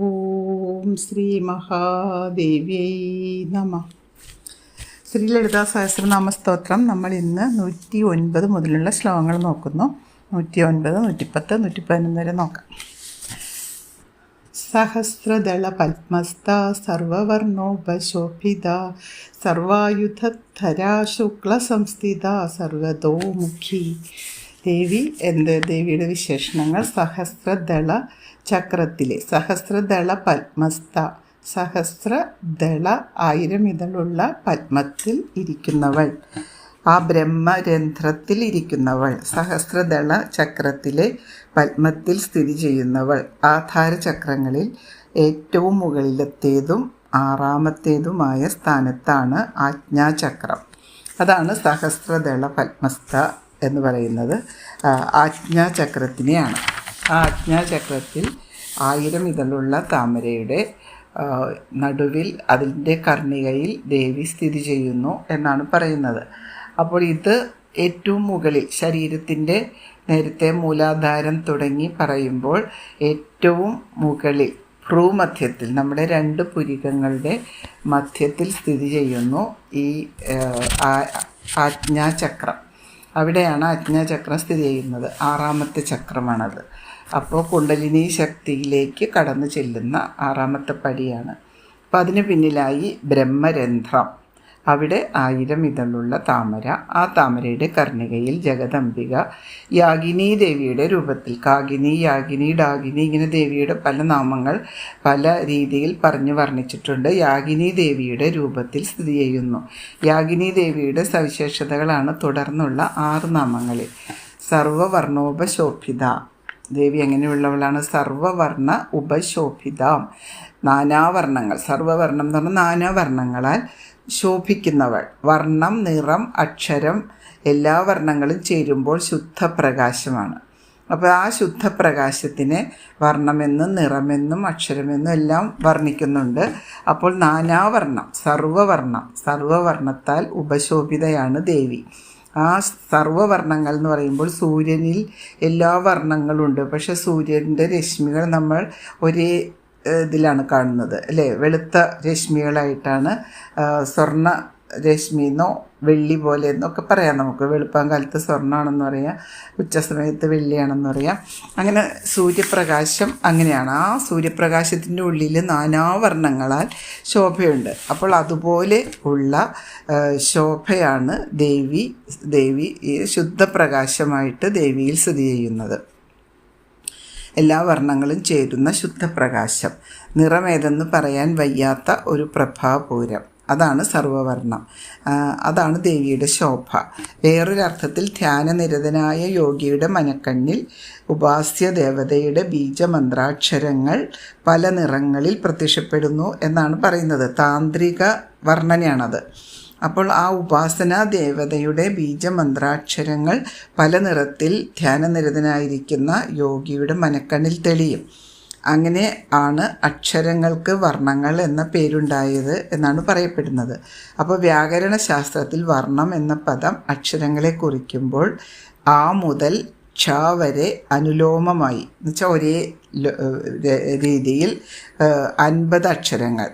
ഓം ശ്രീ മഹാദേവ്യൈ നമ. ശ്രീ ലളിതാ സഹസ്രനാമ സ്തോത്രം നമ്മൾ ഇന്ന് നൂറ്റി ഒൻപത് മുതലുള്ള ശ്ലോകങ്ങൾ നോക്കുന്നു. നൂറ്റി ഒൻപത് നൂറ്റിപ്പത്ത് നൂറ്റി പതിനൊന്ന് വരെ നോക്കാം. സഹസ്രദള പത്മസ്ഥ സർവവർണോപശോഭിത സർവായുധധരാ ശുക്ലസംസ്ഥിത സർവതോമുഖി. ദേവി എന്ത്? ദേവിയുടെ വിശേഷണങ്ങൾ സഹസ്രദള ചക്രത്തിലെ സഹസ്രദള പത്മസ്ഥ സഹസ്രദള ആയിരം ഇതളുള്ള പത്മത്തിൽ ഇരിക്കുന്നവൾ. ആ ബ്രഹ്മരന്ധ്രത്തിൽ ഇരിക്കുന്നവൾ. സഹസ്രദള ചക്രത്തിലെ പത്മത്തിൽ സ്ഥിതി ചെയ്യുന്നവൾ. ആധാര ചക്രങ്ങളിൽ ഏറ്റവും മുകളിലത്തേതും ആറാമത്തേതുമായ സ്ഥാനത്താണ് ആജ്ഞാചക്രം. അതാണ് സഹസ്രദള പത്മസ്ഥ എന്ന് പറയുന്നത് ആജ്ഞാചക്രത്തിനെയാണ്. ആജ്ഞാചക്രത്തിൽ ആയിരം ഇതളുള്ള താമരയുടെ നടുവിൽ അതിന്റെ കർണികയിൽ ദേവി സ്ഥിതി ചെയ്യുന്നു എന്നാണ് പറയുന്നത്. അപ്പോൾ ഇത് ഏറ്റവും മുകളിൽ ശരീരത്തിന്റെ നേരത്തെ മൂലാധാരം തുടങ്ങി പറയുമ്പോൾ ഏറ്റവും മുകളിൽ ഭ്രൂമധ്യത്തിൽ നമ്മുടെ രണ്ട് പുരികങ്ങളുടെ മധ്യത്തിൽ സ്ഥിതി ചെയ്യുന്നു ഈ ആജ്ഞാചക്രം. അവിടെയാണ് ആജ്ഞാചക്രം സ്ഥിതി ചെയ്യുന്നത്. ആറാമത്തെ ചക്രമാണത്. അപ്പോൾ കുണ്ടലിനി ശക്തിയിലേക്ക് കടന്നു ചെല്ലുന്ന ആറാമത്തെ പടിയാണ്. അപ്പം അതിന് പിന്നിലായി ബ്രഹ്മരന്ധ്രം. അവിടെ ആയിരം ഇതളുള്ള താമര. ആ താമരയുടെ കർണികയിൽ ജഗദംബിക യാഗിനി ദേവിയുടെ രൂപത്തിൽ കാഗിനി യാഗിനി ഡാഗിനി ഇങ്ങനെ ദേവിയുടെ പല നാമങ്ങൾ പല രീതിയിൽ പറഞ്ഞു വർണിച്ചിട്ടുണ്ട്. യാഗിനി ദേവിയുടെ രൂപത്തിൽ സ്ഥിതി ചെയ്യുന്നു. യാഗിനി ദേവിയുടെ സവിശേഷതകളാണ് തുടർന്നുള്ള ആറ് നാമങ്ങളിൽ. സർവവർണോപശോഭിത. ദേവി എങ്ങനെയുള്ളവളാണ്? സർവവർണ ഉപശോഭിതാം. നാനാവർണങ്ങൾ. സർവവർണം എന്ന് പറഞ്ഞാൽ നാനാവർണങ്ങളാൽ ശോഭിക്കുന്നവൾ. വർണം നിറം അക്ഷരം എല്ലാ വർണങ്ങളും ചേരുമ്പോൾ ശുദ്ധപ്രകാശമാണ്. അപ്പോൾ ആ ശുദ്ധപ്രകാശത്തിനെ വർണമെന്നും നിറമെന്നും അക്ഷരമെന്നും എല്ലാം വർണിക്കുന്നുണ്ട്. അപ്പോൾ നാനാവർണം സർവവർണം സർവവർണത്താൽ ഉപശോഭിതയാണ് ദേവി. ആ സർവവർണങ്ങൾ എന്ന് പറയുമ്പോൾ സൂര്യനിൽ എല്ലാ വർണങ്ങളുണ്ട്. പക്ഷേ സൂര്യന്റെ രശ്മികൾ നമ്മൾ ഒരേ ഇതിലാണ് കാണുന്നത്. അല്ലേ? വെളുത്ത രശ്മികളായിട്ടാണ് സ്വർണ രശ്മി എന്നോ വെള്ളി പോലെ എന്നൊക്കെ പറയാം. നമുക്ക് വെളുപ്പം കാലത്ത് സ്വർണമാണെന്ന് പറയാം. ഉച്ചസമയത്ത് വെള്ളിയാണെന്ന് പറയാം. അങ്ങനെ സൂര്യപ്രകാശം അങ്ങനെയാണ്. ആ സൂര്യപ്രകാശത്തിന്റെ ഉള്ളിൽ നാനാവർണങ്ങളാൽ ശോഭയുണ്ട്. അപ്പോൾ അതുപോലെ ഉള്ള ശോഭയാണ് ദേവി ദേവി ശുദ്ധപ്രകാശമായിട്ട് ദേവിയിൽ സ്ഥിതി ചെയ്യുന്നത്. എല്ലാ വർണങ്ങളും ചേരുന്ന ശുദ്ധപ്രകാശം. നിറമേതെന്ന് പറയാൻ വയ്യാത്ത ഒരു പ്രഭാപൂരം. അതാണ് സർവവർണം അതാണ് ദേവിയുടെ ശോഭ. വേറൊരർത്ഥത്തിൽ ധ്യാനനിരതനായ യോഗിയുടെ മനക്കണ്ണിൽ ഉപാസ്യ ദേവതയുടെ ബീജമന്ത്രാക്ഷരങ്ങൾ പല നിറങ്ങളിൽ പ്രത്യക്ഷപ്പെടുന്നു എന്നാണ് പറയുന്നത്. താന്ത്രിക വർണനയാണത്. അപ്പോൾ ആ ഉപാസനാ ദേവതയുടെ ബീജമന്ത്രാക്ഷരങ്ങൾ പല നിറത്തിൽ ധ്യാനനിരതനായിരിക്കുന്ന യോഗിയുടെ മനക്കണ്ണിൽ തെളിയും. അങ്ങനെ ആണ് അക്ഷരങ്ങൾക്ക് വർണങ്ങൾ എന്ന പേരുണ്ടായത് എന്നാണ് പറയപ്പെടുന്നത്. അപ്പോൾ വ്യാകരണ ശാസ്ത്രത്തിൽ വർണം എന്ന പദം അക്ഷരങ്ങളെ കുറിക്കുമ്പോൾ ആ മുതൽ ക്ഷ വരെ അനുലോമമായി. എന്നുവെച്ചാൽ ഒരേ രീതിയിൽ അൻപത് അക്ഷരങ്ങൾ.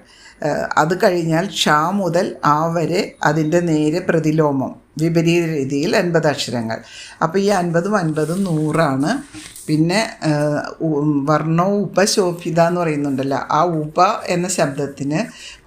അത് കഴിഞ്ഞാൽ ഷാ മുതൽ ആ വരെ അതിന്റെ നേരെ പ്രതിലോമം വിപരീത രീതിയിൽ അൻപത് അക്ഷരങ്ങൾ. അപ്പോൾ ഈ അൻപതും അൻപതും നൂറാണ്. പിന്നെ വർണോ ഉപ ശോഭിത ഉപശോഭിത എന്ന് പറയുന്നുണ്ടല്ലോ. ആ ഉപ എന്ന ശബ്ദത്തിന്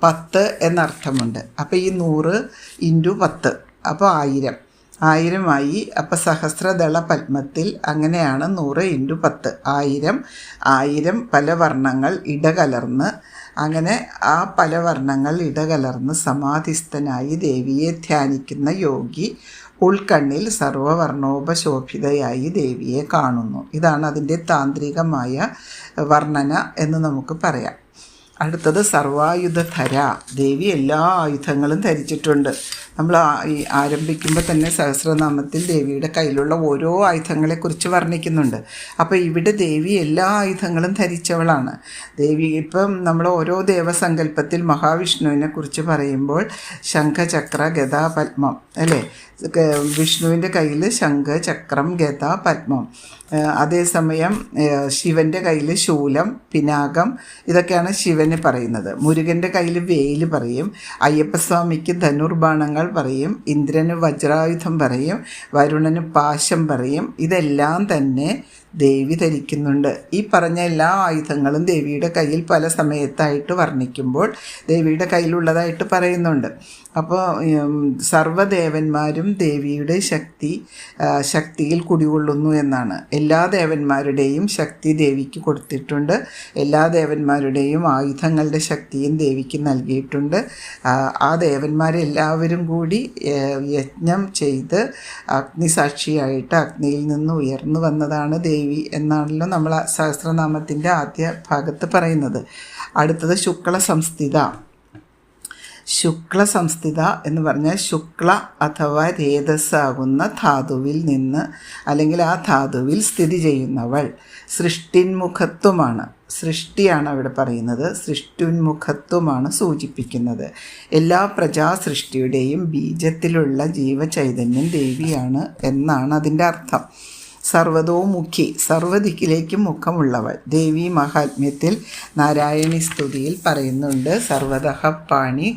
പത്ത് എന്നർത്ഥമുണ്ട്. അപ്പോൾ ഈ നൂറ് ഇന്റു പത്ത് അപ്പോൾ ആയിരം. ആയിരമായി അപ്പം സഹസ്രദള പത്മത്തിൽ അങ്ങനെയാണ് നൂറ് ഇന്റു പത്ത്. ആയിരം ആയിരം പല വർണങ്ങൾ ഇടകലർന്ന് അങ്ങനെ ആ പല വർണങ്ങൾ ഇടകലർന്ന് സമാധിസ്ഥനായി ദേവിയെ ധ്യാനിക്കുന്ന യോഗി ഉൾക്കണ്ണിൽ സർവവർണോപശോഭിതയായി ദേവിയെ കാണുന്നു. ഇതാണ് അതിന്റെ താന്ത്രികമായ വർണന എന്ന് നമുക്ക് പറയാം. അടുത്തത് സർവായുധധര ദേവി എല്ലാ ആയുധങ്ങളും ധരിച്ചിട്ടുണ്ട്. നമ്മൾ ഈ ആരംഭിക്കുമ്പോൾ തന്നെ സഹസ്രനാമത്തിൽ ദേവിയുടെ കയ്യിലുള്ള ഓരോ ആയുധങ്ങളെക്കുറിച്ച് വർണിക്കുന്നുണ്ട്. അപ്പോൾ ഇവിടെ ദേവി എല്ലാ ആയുധങ്ങളും ധരിച്ചവളാണ്. ദേവി ഇപ്പം നമ്മൾ ഓരോ ദേവസങ്കല്പത്തിൽ മഹാവിഷ്ണുവിനെ കുറിച്ച് പറയുമ്പോൾ ശംഖചക്ര ഗത പത്മം അല്ലേ? വിഷ്ണുവിന്റെ കയ്യിൽ ശംഖ് ചക്രം ഗത പത്മം. അതേസമയം ശിവന്റെ കയ്യിൽ ശൂലം പിനാകം ഇതൊക്കെയാണ് ശിവന് പറയുന്നത്. മുരുകന്റെ കയ്യിൽ വേൽ പറയും. അയ്യപ്പസ്വാമിക്ക് ധനുർബാണങ്ങൾ പറയും ഇന്ദ്രന് വജ്രായുധം പറയും വരുണന് പാശം പറയും. ഇതെല്ലാം തന്നെ ദേവി ധരിക്കുന്നുണ്ട്. ഈ പറഞ്ഞ എല്ലാ ആയുധങ്ങളും ദേവിയുടെ കയ്യിൽ പല സമയത്തായിട്ട് വർണിക്കുമ്പോൾ ദേവിയുടെ കയ്യിലുള്ളതായിട്ട് പറയുന്നുണ്ട്. അപ്പോൾ സർവദേവന്മാരും ദേവിയുടെ ശക്തി ശക്തിയിൽ കുടികൊള്ളുന്നു എന്നാണ്. എല്ലാ ദേവന്മാരുടെയും ശക്തി ദേവിക്ക് കൊടുത്തിട്ടുണ്ട്. എല്ലാ ദേവന്മാരുടെയും ആയുധങ്ങളുടെ ശക്തിയും ദേവിക്ക് നൽകിയിട്ടുണ്ട്. ആ, ദേവന്മാരെല്ലാവരും കൂടി യജ്ഞം ചെയ്ത് അഗ്നിസാക്ഷിയായിട്ട് അഗ്നിയിൽ നിന്ന് ഉയർന്നു വന്നതാണ് ദേവി എന്നാണല്ലോ നമ്മൾ സഹസ്രനാമത്തിന്റെ ആദ്യ ഭാഗത്ത് പറയുന്നത്. അടുത്തത് ശുക്ല സംസ്ഥിത ശുക്ല സംസ്ഥിത എന്ന് പറഞ്ഞാൽ ശുക്ല അഥവാ രേതസ്സാകുന്ന ധാതുവിൽ നിന്ന് അല്ലെങ്കിൽ ആ ധാതുവിൽ സ്ഥിതി ചെയ്യുന്നവൾ. സൃഷ്ടിന്മുഖത്വമാണ് സൃഷ്ടിയാണ് അവിടെ പറയുന്നത്. സൃഷ്ടിന്മുഖത്വമാണ് സൂചിപ്പിക്കുന്നത്. എല്ലാ പ്രജാസൃഷ്ടിയുടെയും ബീജത്തിലുള്ള ജീവചൈതന്യം ദേവിയാണ് എന്നാണ് അതിന്റെ അർത്ഥം. സർവതോമുഖി സർവദിക്കിലേക്കും മുഖമുള്ളവൾ. ദേവി മഹാത്മ്യത്തിൽ നാരായണി സ്തുതിയിൽ പറയുന്നുണ്ട്. സർവതഹ പാണി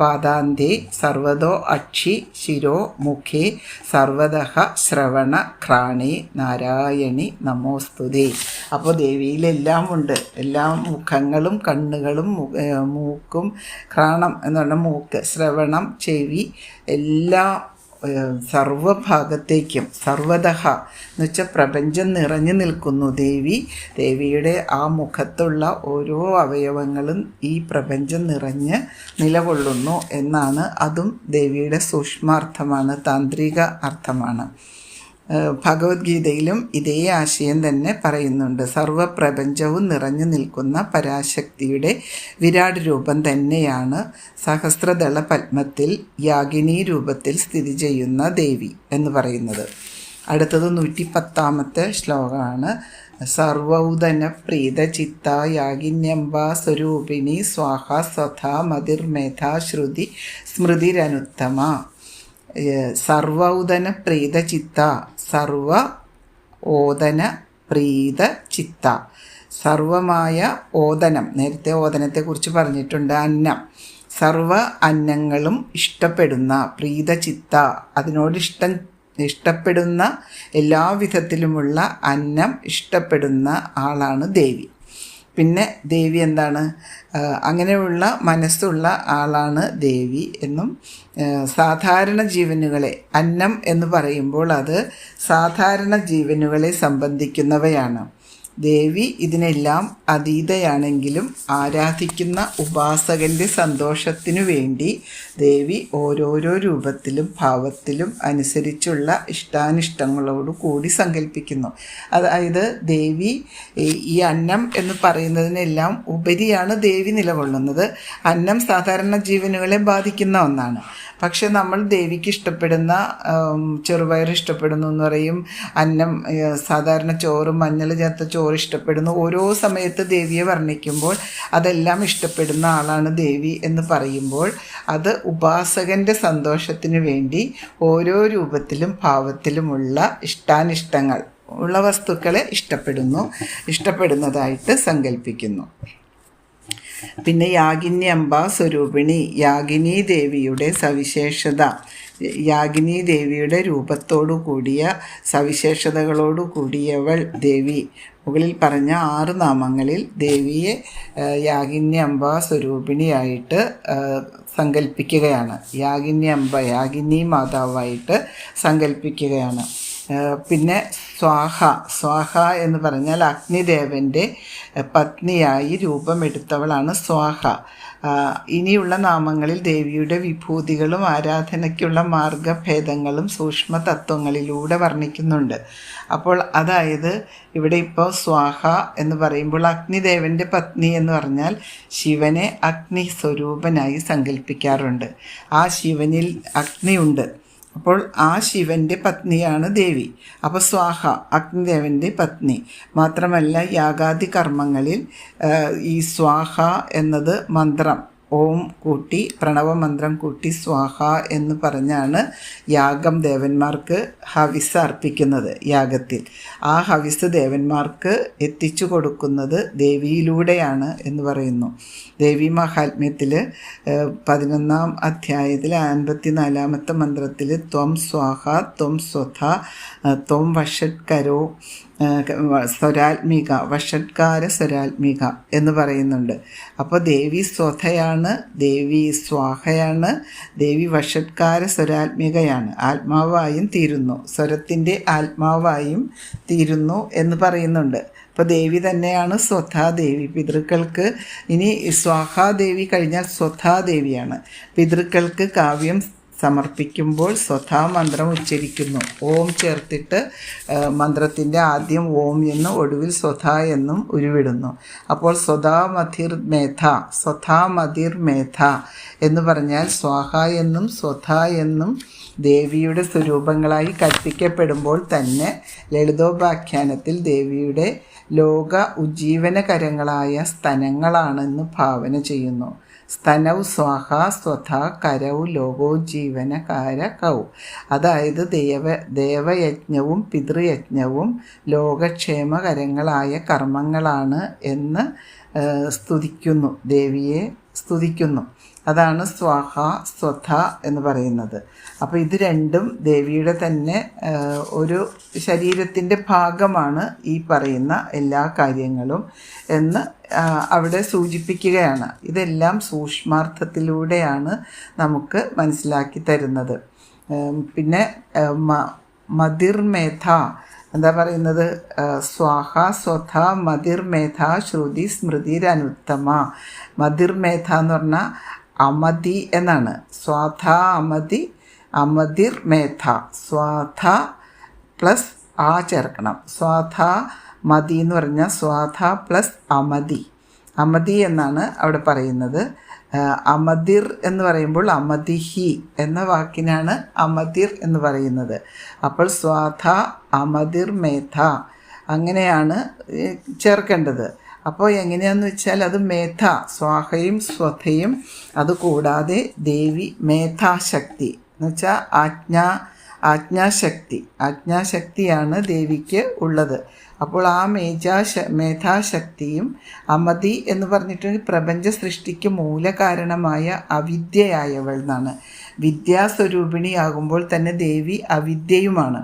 പാദാന്തി സർവതോ അക്ഷി ശിരോ മുഖേ സർവതഹ ശ്രവണ ക്രാണി നാരായണി നമോസ്തുതി അപ്പോൾ ദേവിയിലെല്ലാം ഉണ്ട്. എല്ലാ മുഖങ്ങളും കണ്ണുകളും മൂക്കും ക്രാണം എന്ന് പറഞ്ഞാൽ മൂക്ക് ശ്രവണം ചെവി എല്ലാ സർവഭാഗത്തേക്കും സർവതഹ എന്ന് വെച്ചാൽ പ്രപഞ്ചം നിറഞ്ഞു നിൽക്കുന്നു ദേവി. ദേവിയുടെ ആ മുഖത്തുള്ള ഓരോ അവയവങ്ങളും ഈ പ്രപഞ്ചം നിറഞ്ഞ് നിലകൊള്ളുന്നു എന്നാണ് അതും ദേവിയുടെ സൂക്ഷ്മാർത്ഥമാണ് താന്ത്രിക അർത്ഥമാണ്. ഭഗവത്ഗീതയിലും ഇതേ ആശയം തന്നെ പറയുന്നുണ്ട്. സർവപ്രപഞ്ചവും നിറഞ്ഞു നിൽക്കുന്ന പരാശക്തിയുടെ വിരാട് രൂപം തന്നെയാണ് സഹസ്രദള പത്മത്തിൽ യാഗിനി രൂപത്തിൽ സ്ഥിതി ചെയ്യുന്ന ദേവി എന്ന് പറയുന്നത്. അടുത്തത് നൂറ്റി പത്താമത്തെ ശ്ലോകമാണ്. സർവൗദന പ്രീത ചിത്ത യാഗിന്യംബ സ്വരൂപിണി സ്വാഹ സ്വഥ മതിർമേധ ശ്രുതി സ്മൃതിരനുത്തമ. സർവൗദന പ്രീത ചിത്ത സർവ ഓദന പ്രീത ചിത്ത സർവമായ ഓദനം നേരത്തെ ഓദനത്തെ കുറിച്ച് പറഞ്ഞിട്ടുണ്ട് അന്നം. സർവ അന്നങ്ങളും ഇഷ്ടപ്പെടുന്ന പ്രീത ചിത്ത അതിനോട് ഇഷ്ടം ഇഷ്ടപ്പെടുന്ന എല്ലാ വിധത്തിലുമുള്ള അന്നം ഇഷ്ടപ്പെടുന്ന ആളാണ് ദേവി. പിന്നെ ദേവി എന്താണ്? അങ്ങനെയുള്ള മനസ്സുള്ള ആളാണ് ദേവി എന്നും സാധാരണ ജീവനുകളെ അന്നം എന്ന് പറയുമ്പോൾ അത് സാധാരണ ജീവനുകളെ സംബന്ധിക്കുന്നവയാണ്. ദേവി ഇതിനെല്ലാം അതീതയാണെങ്കിലും ആരാധിക്കുന്ന ഉപാസകന്റെ സന്തോഷത്തിനു വേണ്ടി ദേവി ഓരോരോ രൂപത്തിലും ഭാവത്തിലും അനുസരിച്ചുള്ള ഇഷ്ടാനിഷ്ടങ്ങളോട് കൂടി സങ്കല്പിക്കുന്നു അതായത് ദേവി ഈ- അന്നം എന്ന് പറയുന്നതിനെല്ലാം ഉപരിയാണ് ദേവി നിലകൊള്ളുന്നത്. അന്നം സാധാരണ ജീവനുകളെ ബാധിക്കുന്ന ഒന്നാണ്. പക്ഷെ നമ്മൾ ദേവിക്ക് ഇഷ്ടപ്പെടുന്ന ചെറുപയർ ഇഷ്ടപ്പെടുന്നു എന്ന് പറയും. അന്നം സാധാരണ ചോറ് മഞ്ഞൾ ചേർത്ത ചോറ് ഇഷ്ടപ്പെടുന്നു. ഓരോ സമയത്ത് ദേവിയെ വർണിക്കുമ്പോൾ അതെല്ലാം ഇഷ്ടപ്പെടുന്ന ആളാണ് ദേവി എന്ന് പറയുമ്പോൾ അത് ഉപാസകന്റെ സന്തോഷത്തിന് വേണ്ടി ഓരോ രൂപത്തിലും ഭാവത്തിലുമുള്ള ഇഷ്ടാനിഷ്ടങ്ങൾ ഉള്ള വസ്തുക്കളെ ഇഷ്ടപ്പെടുന്നു ഇഷ്ടപ്പെടുന്നതായിട്ട് സങ്കല്പിക്കുന്നു. പിന്നെ യാഗിനി അംബ സ്വരൂപിണി യാഗിനി ദേവിയുടെ സവിശേഷത. യാഗിനി ദേവിയുടെ രൂപത്തോടു കൂടിയ സവിശേഷതകളോടു കൂടിയവൾ ദേവി. മുകളിൽ പറഞ്ഞ ആറ് നാമങ്ങളിൽ ദേവിയെ ആ, യാഗിന്യ അംബ സ്വരൂപിണിയായിട്ട് സങ്കല്പിക്കുകയാണ് യാഗിന്യ അംബ യാഗിനി മാതാവായിട്ട് സങ്കല്പിക്കുകയാണ് പിന്നെ സ്വാഹ സ്വാഹ എന്ന് പറഞ്ഞാൽ അഗ്നിദേവന്റെ പത്നിയായി രൂപമെടുത്തവളാണ് സ്വാഹ. ഇനിയുള്ള നാമങ്ങളിൽ ദേവിയുടെ വിഭൂതികളും ആരാധനയ്ക്കുള്ള മാർഗഭേദങ്ങളും സൂക്ഷ്മ തത്വങ്ങളിലൂടെ വർണിക്കുന്നുണ്ട്. അപ്പോൾ അതായത് ഇവിടെ ഇപ്പോൾ സ്വാഹ എന്ന് പറയുമ്പോൾ അഗ്നിദേവന്റെ പത്നി എന്ന് പറഞ്ഞാൽ ശിവനെ അഗ്നി സ്വരൂപനായി സങ്കല്പിക്കാറുണ്ട്. ആ ശിവനിൽ അഗ്നിയുണ്ട്. അപ്പോൾ ആ ശിവന്റെ പത്നിയാണ് ദേവി. അപ്പോൾ സ്വാഹ അഗ്നിദേവന്റെ പത്നി. മാത്രമല്ല യാഗാദി കർമ്മങ്ങളിൽ ഈ സ്വാഹ എന്നത് മന്ത്രം. ഓം കൂട്ടി പ്രണവമന്ത്രം കൂട്ടി സ്വാഹ എന്ന് പറഞ്ഞാണ് യാഗം ദേവന്മാർക്ക് ഹവിസ് അർപ്പിക്കുന്നത് യാഗത്തിൽ. ആ ഹവിസ് ദേവന്മാർക്ക് എത്തിച്ചു കൊടുക്കുന്നത് ദേവിയിലൂടെയാണ് എന്ന് പറയുന്നു. ദേവി മഹാത്മ്യത്തിൽ പതിനൊന്നാം അധ്യായത്തിൽ അൻപത്തിനാലാമത്തെ മന്ത്രത്തിൽ ത്വം സ്വാഹ ത്വം സ്വഥ ത്വം വഷട്കരോ സ്വരാത്മിക വഷത്കാര സ്വരാത്മിക എന്ന് പറയുന്നുണ്ട്. അപ്പോൾ ദേവി സ്വഥയാണ് ദേവി സ്വാഹയാണ് ദേവി വഷത്കാര സ്വരാത്മികയാണ്. ആത്മാവായും തീരുന്നു. സ്വരത്തിന്റെ ആത്മാവായും തീരുന്നു എന്ന് പറയുന്നുണ്ട്. അപ്പോൾ ദേവി തന്നെയാണ് സ്വഥാദേവി പിതൃക്കൾക്ക് ഇനി സ്വാഹാദേവി കഴിഞ്ഞാൽ സ്വഥാദേവിയാണ് പിതൃക്കൾക്ക് കാവ്യം സമർപ്പിക്കുമ്പോൾ സ്വധാ മന്ത്രം ഉച്ചരിക്കുന്നു. ഓം ചേർത്തിട്ട് മന്ത്രത്തിന്റെ ആദ്യം ഓം എന്നും ഒടുവിൽ സ്വധ എന്നും ഉരുവിടുന്നു. അപ്പോൾ സ്വതാ മധിർ മേധ സ്വധാ മതിർ മേധ എന്ന് പറഞ്ഞാൽ സ്വാഹ എന്നും സ്വധ എന്നും ദേവിയുടെ സ്വരൂപങ്ങളായി കൽപ്പിക്കപ്പെടുമ്പോൾ തന്നെ ലളിതോപാഖ്യാനത്തിൽ ദേവിയുടെ ലോക ഉജ്ജീവനകരങ്ങളായ സ്തനങ്ങളാണെന്ന് ഭാവന ചെയ്യുന്നു. സ്തനൗ സ്വാഹ സ്വഥ കരൗ ലോകോ ജീവനകാര കൗ. അതായത് ദേവ ദേവയജ്ഞവും പിതൃയജ്ഞവും ലോകക്ഷേമകരങ്ങളായ കർമ്മങ്ങളാണ് എന്ന് സ്തുതിക്കുന്നു ദേവിയെ സ്തുതിക്കുന്നു. അതാണ് സ്വാഹ സ്വഥ എന്ന് പറയുന്നത്. അപ്പോൾ ഇത് രണ്ടും ദേവിയുടെ തന്നെ ഒരു ശരീരത്തിന്റെ ഭാഗമാണ് ഈ പറയുന്ന എല്ലാ കാര്യങ്ങളും എന്ന് അവിടെ സൂചിപ്പിക്കുകയാണ്. ഇതെല്ലാം സൂക്ഷ്മാർത്ഥത്തിലൂടെയാണ് നമുക്ക് മനസ്സിലാക്കി തരുന്നത്. പിന്നെ മതിർമേധ എന്താ പറയുന്നത്? സ്വാഹ സ്വഥ മതിർമേധ ശ്രുതി സ്മൃതിരനുത്തമ മതിർമേധ എന്ന് പറഞ്ഞാൽ അമതി എന്നാണ്. സ്വാധ അമതി അമതിർ മേധ. സ്വാധ പ്ലസ് ആ ചേർക്കണം. സ്വാധ മതി എന്ന് പറഞ്ഞാൽ സ്വാധ പ്ലസ് അമതി. അമതി എന്നാണ് അവിടെ പറയുന്നത്. അമതിർ എന്ന് പറയുമ്പോൾ അമതിഹി എന്ന വാക്കിനാണ് അമതിർ എന്ന് പറയുന്നത്. അപ്പോൾ സ്വാധ അമതിർ മേധ അങ്ങനെയാണ് ചേർക്കേണ്ടത്. അപ്പോൾ എങ്ങനെയാണെന്ന് വെച്ചാൽ അത് മേധ സ്വാഹയും സ്വധയും അതുകൂടാതെ ദേവി മേധാശക്തി. എന്ന് വെച്ചാൽ ആജ്ഞാ ആജ്ഞാശക്തി. ആജ്ഞാശക്തിയാണ് ദേവിക്ക് ഉള്ളത്. അപ്പോൾ ആ മേജാശ മേധാശക്തിയും അമതി എന്ന് പറഞ്ഞിട്ട് പ്രപഞ്ച സൃഷ്ടിക്ക് മൂലകാരണമായ അവിദ്യയായവൾ എന്നാണ്. വിദ്യാസ്വരൂപിണിയാകുമ്പോൾ തന്നെ ദേവി അവിദ്യയുമാണ്.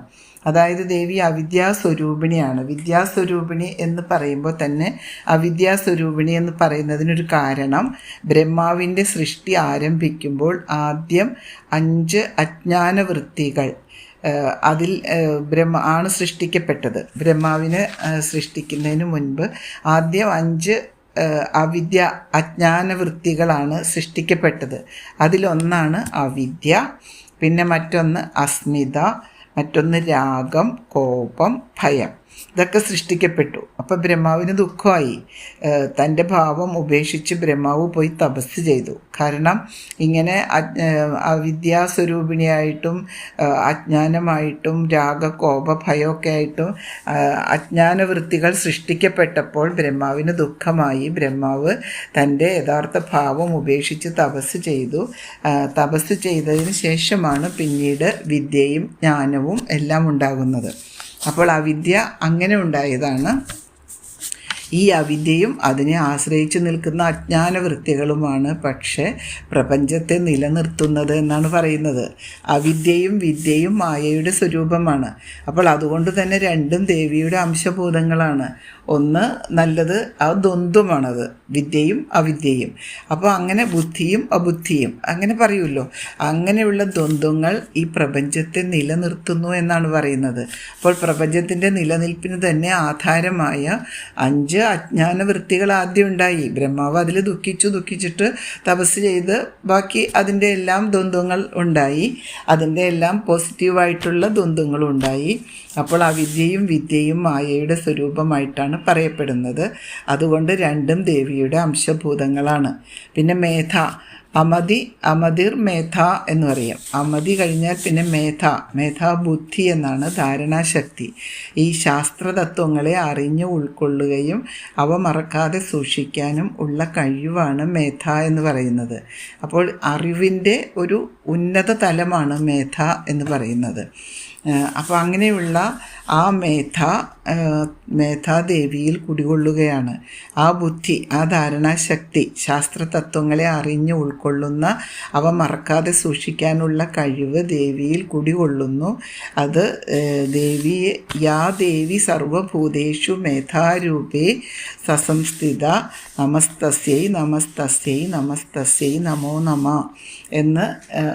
അതായത് ദേവി അവിദ്യാസ്വരൂപിണിയാണ്. വിദ്യാസ്വരൂപിണി എന്ന് പറയുമ്പോൾ തന്നെ അവിദ്യാസ്വരൂപിണി എന്ന് പറയുന്നതിനൊരു കാരണം ബ്രഹ്മാവിന്റെ സൃഷ്ടി ആരംഭിക്കുമ്പോൾ ആദ്യം അഞ്ച് അജ്ഞാന വൃത്തികൾ അതിൽ ബ്രഹ്മ ആണ് സൃഷ്ടിക്കപ്പെട്ടത്. ബ്രഹ്മാവിനെ സൃഷ്ടിക്കുന്നതിന് മുൻപ് ആദ്യം അഞ്ച് അവിദ്യ അജ്ഞാന വൃത്തികളാണ് സൃഷ്ടിക്കപ്പെട്ടത്. അതിലൊന്നാണ് അവിദ്യ പിന്നെ മറ്റൊന്ന് അസ്മിത മറ്റൊന്ന് രാഗം കോപം ഭയം. ഇതൊക്കെ സൃഷ്ടിക്കപ്പെട്ടു. അപ്പം ബ്രഹ്മാവിന് ദുഃഖമായി. തന്റെ ഭാവം ഉപേക്ഷിച്ച് ബ്രഹ്മാവ് പോയി തപസ് ചെയ്തു. കാരണം ഇങ്ങനെ അവിദ്യാസ്വരൂപിണിയായിട്ടും അജ്ഞാനമായിട്ടും രാഗ കോപ ഭയമൊക്കെ ആയിട്ടും അജ്ഞാനവൃത്തികൾ സൃഷ്ടിക്കപ്പെട്ടപ്പോൾ ബ്രഹ്മാവിന് ദുഃഖമായി. ബ്രഹ്മാവ് തന്റെ യഥാർത്ഥ ഭാവം ഉപേക്ഷിച്ച് തപസ് ചെയ്തു. തപസ് ചെയ്തതിന് ശേഷമാണ് പിന്നീട് വിദ്യയും ജ്ഞാനവും എല്ലാം ഉണ്ടാകുന്നത്. അപ്പോൾ അവിദ്യ അങ്ങനെ ഉണ്ടായതാണ്. ഈ അവിദ്യയും അതിനെ ആശ്രയിച്ച് നിൽക്കുന്ന അജ്ഞാന വൃത്തികളുമാണ് പക്ഷേ പ്രപഞ്ചത്തെ നിലനിർത്തുന്നത് എന്നാണ് പറയുന്നത്. അവിദ്യയും വിദ്യയും മായയുടെ സ്വരൂപമാണ്. അപ്പോൾ അതുകൊണ്ട് തന്നെ രണ്ടും ദേവിയുടെ അംശഭൂതങ്ങളാണ് ഒന്ന് നല്ലത് ദ്വന്ദ്വമാണത് വിദ്യയും അവിദ്യയും. അപ്പോൾ അങ്ങനെ ബുദ്ധിയും അബുദ്ധിയും. അങ്ങനെ പറയുമല്ലോ. അങ്ങനെയുള്ള ദ്വന്ദ്ങ്ങൾ ഈ പ്രപഞ്ചത്തെ നിലനിർത്തുന്നു എന്നാണ് പറയുന്നത്. അപ്പോൾ പ്രപഞ്ചത്തിന്റെ നിലനിൽപ്പിന് തന്നെ ആധാരമായ അഞ്ച് അജ്ഞാനവൃത്തികൾ ആദ്യം ഉണ്ടായി. ബ്രഹ്മാവ് അതിൽ ദുഃഖിച്ചു ദുഃഖിച്ചിട്ട് തപസ് ചെയ്ത് ബാക്കി അതിന്റെ എല്ലാം ദ്വന്ദ്ങ്ങൾ ഉണ്ടായി. അതിന്റെ എല്ലാം പോസിറ്റീവായിട്ടുള്ള ദ്വന്ദ്ങ്ങളും ഉണ്ടായി. അപ്പോൾ അവിദ്യയും വിദ്യയും മായയുടെ സ്വരൂപമായിട്ടാണ് പറയപ്പെടുന്നത്. അതുകൊണ്ട് രണ്ടും ദേവിയുടെ അംശഭൂതങ്ങളാണ്. പിന്നെ മേധ അമതി അമതിർ മേധ എന്ന് പറയും. അമതി കഴിഞ്ഞാൽ പിന്നെ മേധ മേധാബുദ്ധി എന്നാണ് ധാരണാശക്തി. ഈ ശാസ്ത്രതത്വങ്ങളെ അറിഞ്ഞു ഉൾക്കൊള്ളുകയും അവ മറക്കാതെ സൂക്ഷിക്കാനും ഉള്ള കഴിവാണ് മേധ എന്ന് പറയുന്നത്. അപ്പോൾ അറിവിന്റെ ഒരു ഉന്നത തലമാണ് മേധ എന്ന് പറയുന്നത്. അപ്പോൾ അങ്ങനെയുള്ള ആ മേധ മേധാദേവിയിൽ കുടികൊള്ളുകയാണ്. ആ ബുദ്ധി ആ ധാരണാശക്തി ശാസ്ത്രതത്വങ്ങളെ അറിഞ്ഞു ഉൾക്കൊള്ളുന്ന അവ മറക്കാതെ സൂക്ഷിക്കാനുള്ള കഴിവ് ദേവിയിൽ കുടികൊള്ളുന്നു. അത് ദേവിയെ യാ ദേവി സർവഭൂതേഷു മേധാരൂപേ സസംസ്ഥിത നമസ്തസ്യൈ നമസ്തസ്യൈ നമസ്തസ്യൈ നമോ നമ എന്ന്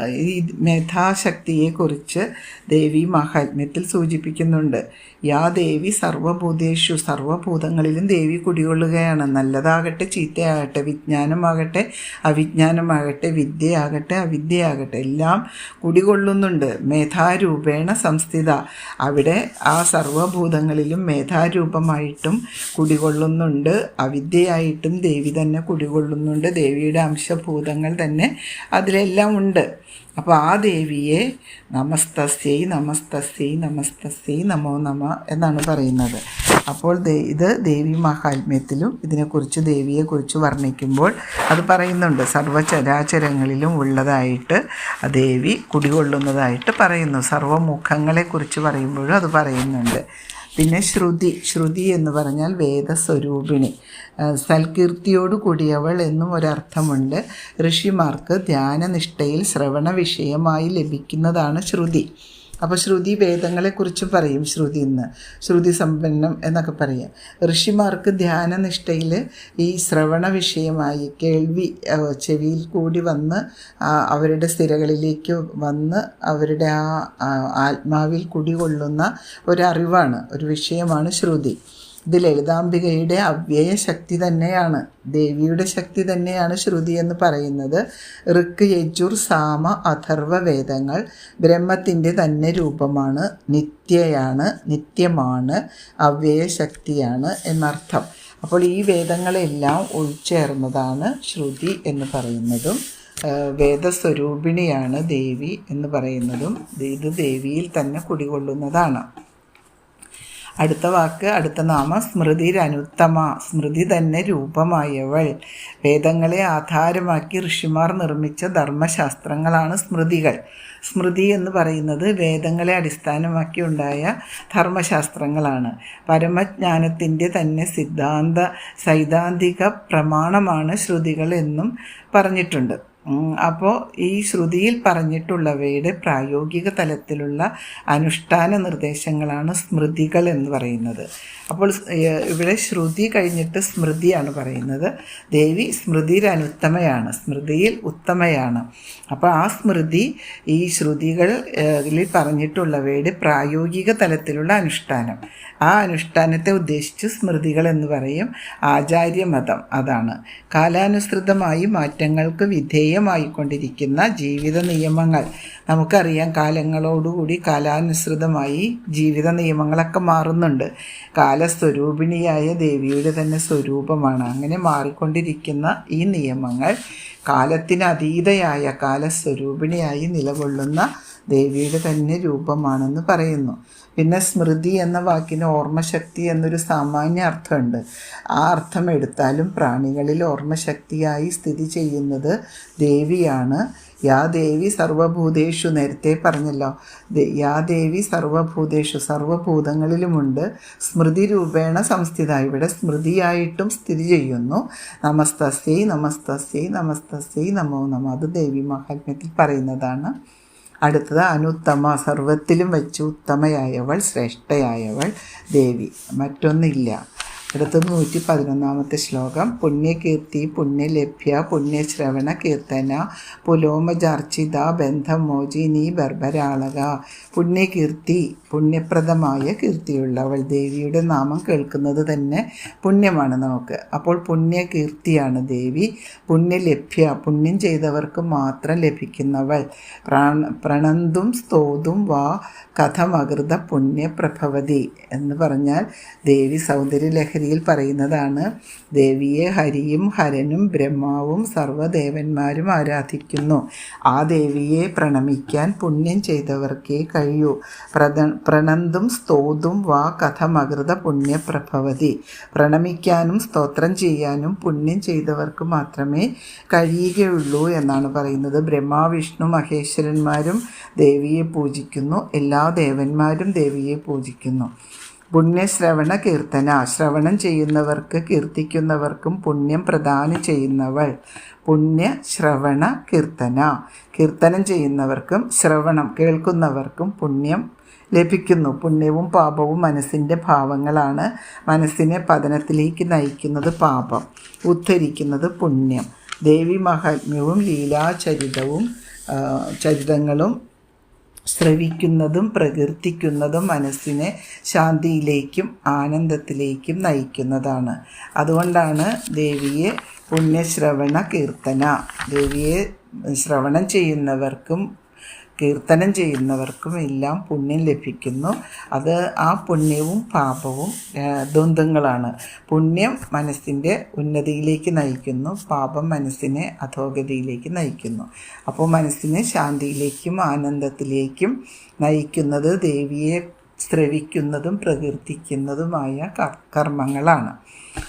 ഈ മേധാശക്തിയെക്കുറിച്ച് ദേവി മഹാത്മ്യത്തിൽ സൂചിപ്പിക്കുന്നുണ്ട്. യാ ദേവി സർവഭൂതേഷു സർവഭൂതങ്ങളിലും ദേവി കുടികൊള്ളുകയാണ്. നല്ലതാകട്ടെ ചീത്തയാകട്ടെ വിജ്ഞാനമാകട്ടെ അവിജ്ഞാനമാകട്ടെ വിദ്യയാകട്ടെ അവിദ്യയാകട്ടെ എല്ലാം കുടികൊള്ളുന്നുണ്ട്. മേധാരൂപേണ സംസ്ഥിത. അവിടെ ആ സർവഭൂതങ്ങളിലും മേധാരൂപമായിട്ടും കുടികൊള്ളുന്നുണ്ട്. അവിദ്യയായിട്ടും ദേവി തന്നെ കുടികൊള്ളുന്നുണ്ട്. ദേവിയുടെ അംശഭൂതങ്ങൾ തന്നെ അതിലെല്ലാം ഉണ്ട്. അപ്പോൾ ആ ദേവിയെ നമസ്തസ്യൈ നമസ്തസ്യൈ നമസ്തസ്യൈ നമോ നമ എന്നാണ് പറയുന്നത്. അപ്പോൾ ഇത് ദേവി മഹാത്മ്യത്തിലും ഇതിനെക്കുറിച്ച് ദേവിയെക്കുറിച്ച് വർണിക്കുമ്പോൾ അത് പറയുന്നുണ്ട്. സർവചരാചരങ്ങളിലും ഉള്ളതായിട്ട് ദേവി കുടികൊള്ളുന്നതായിട്ട് പറയുന്നു. സർവമുഖങ്ങളെക്കുറിച്ച് പറയുമ്പോഴും അത് പറയുന്നുണ്ട്. പിന്നെ ശ്രുതി ശ്രുതി എന്ന് പറഞ്ഞാൽ വേദസ്വരൂപിണി. സൽകീർത്തിയോട് കൂടിയവൾ എന്നും ഒരർത്ഥമുണ്ട്. ഋഷിമാർക്ക് ധ്യാനനിഷ്ഠയിൽ ശ്രവണ വിഷയമായി ലഭിക്കുന്നതാണ് ശ്രുതി. അപ്പോൾ ശ്രുതി വേദങ്ങളെക്കുറിച്ച് പറയും ശ്രുതി എന്ന് ശ്രുതി സമ്പന്നം എന്നൊക്കെ പറയാം. ഋഷിമാർക്ക് ധ്യാനനിഷ്ഠയിൽ ഈ ശ്രവണ വിഷയമായി കേൾവി ചെവിയിൽ കൂടി വന്ന് അവരുടെ സ്ഥിരകളിലേക്ക് വന്ന് അവരുടെ ആ ആത്മാവിൽ കുടികൊള്ളുന്ന ഒരറിവാണ് ഒരു വിഷയമാണ് ശ്രുതി. ഇത് ലളിതാംബികയുടെ അവ്യയ ശക്തി തന്നെയാണ്. ദേവിയുടെ ശക്തി തന്നെയാണ് ശ്രുതി എന്ന് പറയുന്നത്. ഋക്ക് യജുർ സാമ അഥർവ വേദങ്ങൾ ബ്രഹ്മത്തിന്റെ തന്നെ രൂപമാണ്. നിത്യയാണ് നിത്യമാണ് അവ്യയ ശക്തിയാണ് എന്നർത്ഥം. അപ്പോൾ ഈ വേദങ്ങളെല്ലാം ഉൾച്ചേർന്നതാണ് ശ്രുതി എന്ന് പറയുന്നതും വേദസ്വരൂപിണിയാണ് ദേവി എന്ന് പറയുന്നതും ഇത് ദേവിയിൽ തന്നെ കുടികൊള്ളുന്നതാണ്. അടുത്ത വാക്ക് അടുത്ത നാമം സ്മൃതിരനുത്തമ സ്മൃതി തന്നെ രൂപമായവൾ. വേദങ്ങളെ ആധാരമാക്കി ഋഷിമാർ നിർമ്മിച്ച ധർമ്മശാസ്ത്രങ്ങളാണ് സ്മൃതികൾ. സ്മൃതി എന്ന് പറയുന്നത് വേദങ്ങളെ അടിസ്ഥാനമാക്കി ഉണ്ടായ ധർമ്മശാസ്ത്രങ്ങളാണ്. പരമജ്ഞാനത്തിന്റെ തന്നെ സിദ്ധാന്ത സൈദ്ധാന്തിക പ്രമാണമാണ് ശ്രുതികൾ എന്നും പറഞ്ഞിട്ടുണ്ട്. അപ്പോൾ ഈ ശ്രുതിയിൽ പറഞ്ഞിട്ടുള്ളവയുടെ പ്രായോഗിക തലത്തിലുള്ള അനുഷ്ഠാന നിർദ്ദേശങ്ങളാണ് സ്മൃതികൾ എന്ന് പറയുന്നത്. അപ്പോൾ ഇവിടെ ശ്രുതി കഴിഞ്ഞിട്ട് സ്മൃതിയാണ് പറയുന്നത്. ദേവി സ്മൃതിയിൽ അനുത്തമയാണ് സ്മൃതിയിൽ ഉത്തമയാണ്. അപ്പോൾ ആ സ്മൃതി ഈ ശ്രുതികളിൽ പറഞ്ഞിട്ടുള്ളവയുടെ പ്രായോഗിക തലത്തിലുള്ള അനുഷ്ഠാനം. ആ അനുഷ്ഠാനത്തെ ഉദ്ദേശിച്ച് സ്മൃതികൾ എന്ന് പറയും ആചാര്യമതം അതാണ്. കാലാനുസൃതമായി മാറ്റങ്ങൾക്ക് വിധേയമായിക്കൊണ്ടിരിക്കുന്ന ജീവിത നിയമങ്ങൾ. നമുക്കറിയാം കാലങ്ങളോടുകൂടി കാലാനുസൃതമായി ജീവിത നിയമങ്ങളൊക്കെ മാറുന്നുണ്ട്. കാലസ്വരൂപിണിയായ ദേവിയുടെ തന്നെ സ്വരൂപമാണ്. അങ്ങനെ മാറിക്കൊണ്ടിരിക്കുന്ന ഈ നിയമങ്ങൾ കാലത്തിന് അതീതയായ കാലസ്വരൂപിണിയായി നിലകൊള്ളുന്ന ദേവിയുടെ തന്നെ രൂപമാണെന്ന് പറയുന്നു. പിന്നെ സ്മൃതി എന്ന വാക്കിന് ഓർമ്മശക്തി എന്നൊരു സാമാന്യ അർത്ഥമുണ്ട്. ആ അർത്ഥം എടുത്താലും പ്രാണികളിൽ ഓർമ്മശക്തിയായി സ്ഥിതി ചെയ്യുന്നത് ദേവിയാണ്. യാ ദേവി സർവഭൂതേഷു നേരത്തെ പറഞ്ഞല്ലോ. യാ ദേവി സർവഭൂതേഷു സർവഭൂതങ്ങളിലുമുണ്ട്. സ്മൃതി രൂപേണ സംസ്ഥിത. ഇവിടെ സ്മൃതിയായിട്ടും സ്ഥിതി ചെയ്യുന്നു. നമസ്തസ്യൈ നമസ്തസ്യൈ നമസ്തസ്യൈ നമോ നമ. അത് ദേവി മഹാത്മ്യത്തിൽ പറയുന്നതാണ്. അടുത്തത് അനുത്തമ സർവത്തിലും വെച്ച് ഉത്തമയായവൾ ശ്രേഷ്ഠയായവൾ ദേവി. മറ്റൊന്നില്ല. അടുത്ത നൂറ്റി പതിനൊന്നാമത്തെ ശ്ലോകം. പുണ്യകീർത്തി പുണ്യലഭ്യ പുണ്യശ്രവണ കീർത്തന പുലോമചാർച്ചിത ബന്ധമോചിനി ബർബരാളക. പുണ്യകീർത്തി പുണ്യപ്രദമായ കീർത്തിയുള്ളവൾ. ദേവിയുടെ നാമം കേൾക്കുന്നത് തന്നെ പുണ്യമാണ് നമുക്ക്. അപ്പോൾ പുണ്യകീർത്തിയാണ് ദേവി. പുണ്യലഭ്യ പുണ്യം ചെയ്തവർക്ക് മാത്രം ലഭിക്കുന്നവൾ. പ്രാണ പ്രണന്തും സ്തോതും വാ കഥമകൃത പുണ്യപ്രഭവതി എന്ന് പറഞ്ഞാൽ ദേവി സൗന്ദര്യലഹരിയിൽ പറയുന്നതാണ്. ദേവിയെ ഹരിയും ഹരനും ബ്രഹ്മാവും സർവദേവന്മാരും ആരാധിക്കുന്നു. ആ ദേവിയെ പ്രണമിക്കാൻ പുണ്യം ചെയ്തവർക്കേ കഴിയൂ. പ്രദ പ്രണന്തും സ്തോതും വാ കഥമകൃത പുണ്യപ്രഭവതി. പ്രണമിക്കാനും സ്തോത്രം ചെയ്യാനും പുണ്യം ചെയ്തവർക്ക് മാത്രമേ കഴിയുകയുള്ളൂ എന്നാണ് പറയുന്നത്. ബ്രഹ്മാ വിഷ്ണു മഹേശ്വരന്മാരും ദേവിയെ പൂജിക്കുന്നു. എല്ലാ ദേവന്മാരും ദേവിയെ പൂജിക്കുന്നു. പുണ്യശ്രവണ കീർത്തന. ശ്രവണം ചെയ്യുന്നവർക്ക് കീർത്തിക്കുന്നവർക്കും പുണ്യം പ്രദാനം ചെയ്യുന്നവൾ. പുണ്യ ശ്രവണ കീർത്തന. കീർത്തനം ചെയ്യുന്നവർക്കും ശ്രവണം കേൾക്കുന്നവർക്കും പുണ്യം ലഭിക്കുന്നു. പുണ്യവും പാപവും മനസ്സിന്റെ ഭാവങ്ങളാണ്. മനസ്സിനെ പതനത്തിലേക്ക് നയിക്കുന്നത് പാപം. ഉദ്ധരിക്കുന്നത് പുണ്യം. ദേവി മഹാത്മ്യവും ലീലാചരിതവും ചരിതങ്ങളും ശ്രവിക്കുന്നതും പ്രകീർത്തിക്കുന്നതും മനസ്സിനെ ശാന്തിയിലേക്കും ആനന്ദത്തിലേക്കും നയിക്കുന്നതാണ്. അതുകൊണ്ടാണ് ദേവിയെ പുണ്യശ്രവണ കീർത്തന ദേവിയെ ശ്രവണം ചെയ്യുന്നവർക്കും കീർത്തനം ചെയ്യുന്നവർക്കും എല്ലാം പുണ്യം ലഭിക്കുന്നു. അത് ആ പുണ്യവും പാപവും ദ്വന്ദ്ങ്ങളാണ് പുണ്യം മനസ്സിന്റെ ഉന്നതിയിലേക്ക് നയിക്കുന്നു. പാപം മനസ്സിനെ അധോഗതിയിലേക്ക് നയിക്കുന്നു. അപ്പോൾ മനസ്സിനെ ശാന്തിയിലേക്കും ആനന്ദത്തിലേക്കും നയിക്കുന്നത് ദേവിയെ ശ്രവിക്കുന്നതും പ്രകീർത്തിക്കുന്നതുമായ കർമ്മങ്ങളാണ്.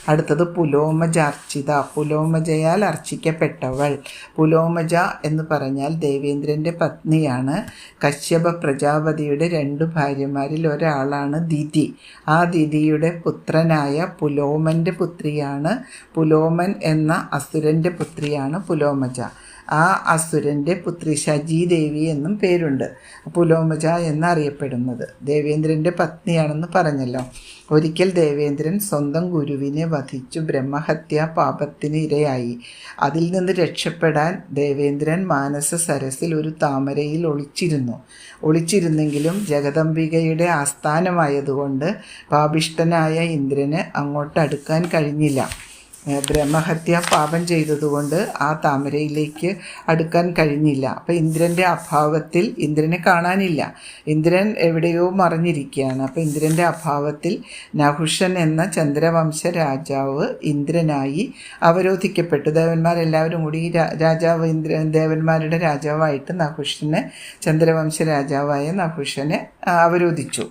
അടുത്തത് പുലോമജാർച്ചിത. പുലോമജയാൽ അർച്ചിക്കപ്പെട്ടവൾ. പുലോമജ എന്ന് പറഞ്ഞാൽ ദേവേന്ദ്രന്റെ പത്നിയാണ്. കശ്യപ പ്രജാപതിയുടെ രണ്ട് ഭാര്യമാരിൽ ഒരാളാണ് ദിതി. ആ ദിതിയുടെ പുത്രനായ പുലോമന്റെ പുത്രിയാണ്. പുലോമൻ എന്ന അസുരന്റെ പുത്രിയാണ് പുലോമജ. ആ അസുരന്റെ പുത്രി ശചീദേവി എന്നും പേരുണ്ട്. പുലോമജ എന്നറിയപ്പെടുന്നത്. ദേവേന്ദ്രന്റെ പത്നിയാണെന്ന് പറഞ്ഞല്ലോ. ഒരിക്കൽ ദേവേന്ദ്രൻ സ്വന്തം ഗുരുവിനെ വധിച്ചു. ബ്രഹ്മഹത്യാ പാപത്തിന് ഇരയായി. അതിൽ നിന്ന് രക്ഷപ്പെടാൻ ദേവേന്ദ്രൻ മാനസ സരസിൽ ഒരു താമരയിൽ ഒളിച്ചിരുന്നു. ഒളിച്ചിരുന്നെങ്കിലും ജഗദംബികയുടെ ആസ്ഥാനമായതുകൊണ്ട് പാപിഷ്ടനായ ഇന്ദ്രന് അങ്ങോട്ട് അടുക്കാൻ കഴിഞ്ഞില്ല. ബ്രഹ്മഹത്യ പാപം ചെയ്തതുകൊണ്ട് ആ താമരയിലേക്ക് അടുക്കാൻ കഴിഞ്ഞില്ല. അപ്പം ഇന്ദ്രന്റെ അഭാവത്തിൽ ഇന്ദ്രനെ കാണാനില്ല. ഇന്ദ്രൻ എവിടെയോ മറിഞ്ഞിരിക്കുകയാണ്. അപ്പം ഇന്ദ്രന്റെ അഭാവത്തിൽ നഹുഷൻ എന്ന ചന്ദ്രവംശ രാജാവ് ഇന്ദ്രനായി അവരോധിക്കപ്പെട്ടു. ദേവന്മാരെല്ലാവരും കൂടി രാജാവ് ഇന്ദ്ര ദേവന്മാരുടെ രാജാവായിട്ട് നഹുഷനെ ചന്ദ്രവംശ രാജാവായ നഹുഷനെ അവരോധിച്ചു.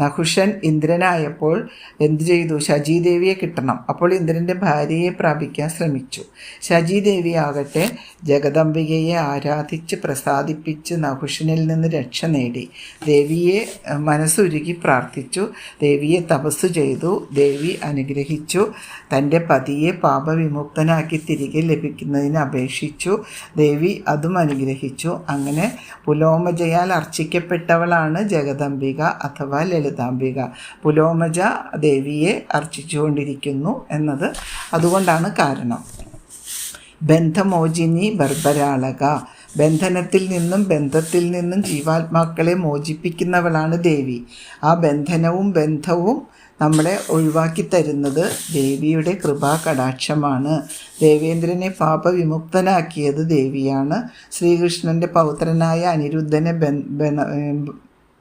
നഹുഷൻ ഇന്ദ്രനായപ്പോൾ എന്തു ചെയ്തു ശചീദേവിയെ കിട്ടണം. അപ്പോൾ ഇന്ദ്രന്റെ ഭാര്യയെ പ്രാപിക്കാൻ ശ്രമിച്ചു. ശചീദേവി ആകട്ടെ ജഗദംബികയെ ആരാധിച്ച് പ്രസാദിപ്പിച്ച് നഹുഷനിൽ നിന്ന് രക്ഷ നേടി. ദേവിയെ മനസ്സുരുകി പ്രാർത്ഥിച്ചു. ദേവിയെ തപസ് ചെയ്തു. ദേവി അനുഗ്രഹിച്ചു. തന്റെ പതിയെ പാപവിമുക്തനാക്കി തിരികെ ലഭിക്കുന്നതിന് അപേക്ഷിച്ചു. ദേവി അതും അനുഗ്രഹിച്ചു. അങ്ങനെ പുലോമജയാൽ അർച്ചിക്കപ്പെട്ടവളാണ് ജഗദംബിക അഥവാ ലളിതാംബിക പുലോമജ ദേവിയെ അർച്ചിച്ചുകൊണ്ടിരിക്കുന്നു എന്നത് അതുകൊണ്ടാണ് കാരണം. ബന്ധമോചിനി ബർബരാളക. ബന്ധനത്തിൽ നിന്നും ബന്ധത്തിൽ നിന്നും ജീവാത്മാക്കളെ മോചിപ്പിക്കുന്നവളാണ് ദേവി. ആ ബന്ധനവും ബന്ധവും നമ്മളെ ഒഴിവാക്കി തരുന്നത് ദേവിയുടെ കൃപാ കടാക്ഷമാണ് ദേവേന്ദ്രനെ പാപവിമുക്തനാക്കിയത് ദേവിയാണ്. ശ്രീകൃഷ്ണന്റെ പൗത്രനായ അനിരുദ്ധനെ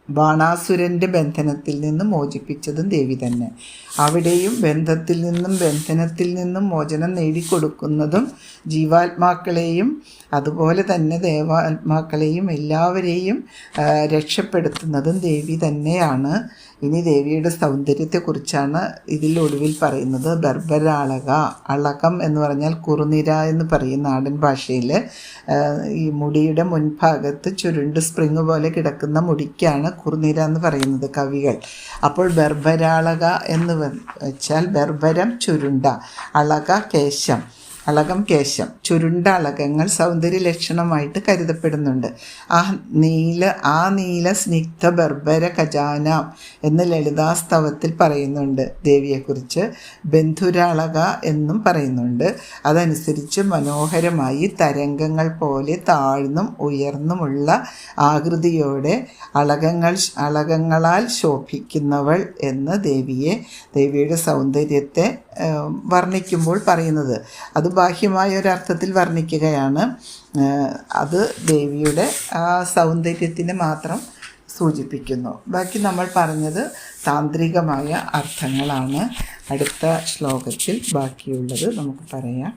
ബാണാസുരന്റെ ബന്ധനത്തിൽ നിന്നും മോചിപ്പിച്ചതും ദേവി തന്നെ. അവിടെയും ബന്ധത്തിൽ നിന്നും ബന്ധനത്തിൽ നിന്നും മോചനം നേടിക്കൊടുക്കുന്നതും ജീവാത്മാക്കളെയും അതുപോലെ തന്നെ ദേവാത്മാക്കളെയും എല്ലാവരെയും രക്ഷപ്പെടുത്തുന്നതും ദേവി തന്നെയാണ്. ഇനി ദേവിയുടെ സൗന്ദര്യത്തെക്കുറിച്ചാണ് ഇതിൽ ഒടുവിൽ പറയുന്നത്. ബർബരാളക അളകം എന്ന് പറഞ്ഞാൽ കുറുനിര എന്ന് പറയും നാടൻ ഭാഷയിൽ ഈ മുടിയുടെ മുൻഭാഗത്ത് ചുരുണ്ട് സ്പ്രിങ് പോലെ കിടക്കുന്ന മുടിക്കാണ് കുറുനിര എന്ന് പറയുന്നത് കവികൾ. അപ്പോൾ ബർബരാളക എന്ന് വെച്ചാൽ ബർബരം ചുരുണ്ട അളക കേശം. അളകം കേശം. ചുരുണ്ട അളകങ്ങൾ സൗന്ദര്യ ലക്ഷണമായിട്ട് കരുതപ്പെടുന്നുണ്ട്. ആ നീല ആ നീല സ്നിഗ്ധ ബർബര ഖജാനാം എന്ന് ലളിതാസ്തവത്തിൽ പറയുന്നുണ്ട്. ദേവിയെക്കുറിച്ച് ബന്ധുരാളക എന്നും പറയുന്നുണ്ട്. അതനുസരിച്ച് മനോഹരമായി തരംഗങ്ങൾ പോലെ താഴ്ന്നും ഉയർന്നുമുള്ള ആകൃതിയോടെ അളകങ്ങൾ അളകങ്ങളാൽ ശോഭിക്കുന്നവൾ എന്ന് ദേവിയെ ദേവിയുടെ സൗന്ദര്യത്തെ വർണിക്കുമ്പോൾ പറയുന്നത്. അത് ബാഹ്യമായ ഒരർത്ഥത്തിൽ വർണിക്കുകയാണ്. അത് ദേവിയുടെ ആ സൗന്ദര്യത്തിന് മാത്രം സൂചിപ്പിക്കുന്നു. ബാക്കി നമ്മൾ പറഞ്ഞത് താന്ത്രികമായ അർത്ഥങ്ങളാണ്. അടുത്ത ശ്ലോകത്തിൽ ബാക്കിയുള്ളത് നമുക്ക് പറയാം.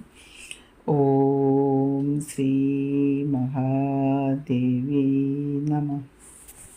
ഓം ശ്രീ മഹാദേവി നമ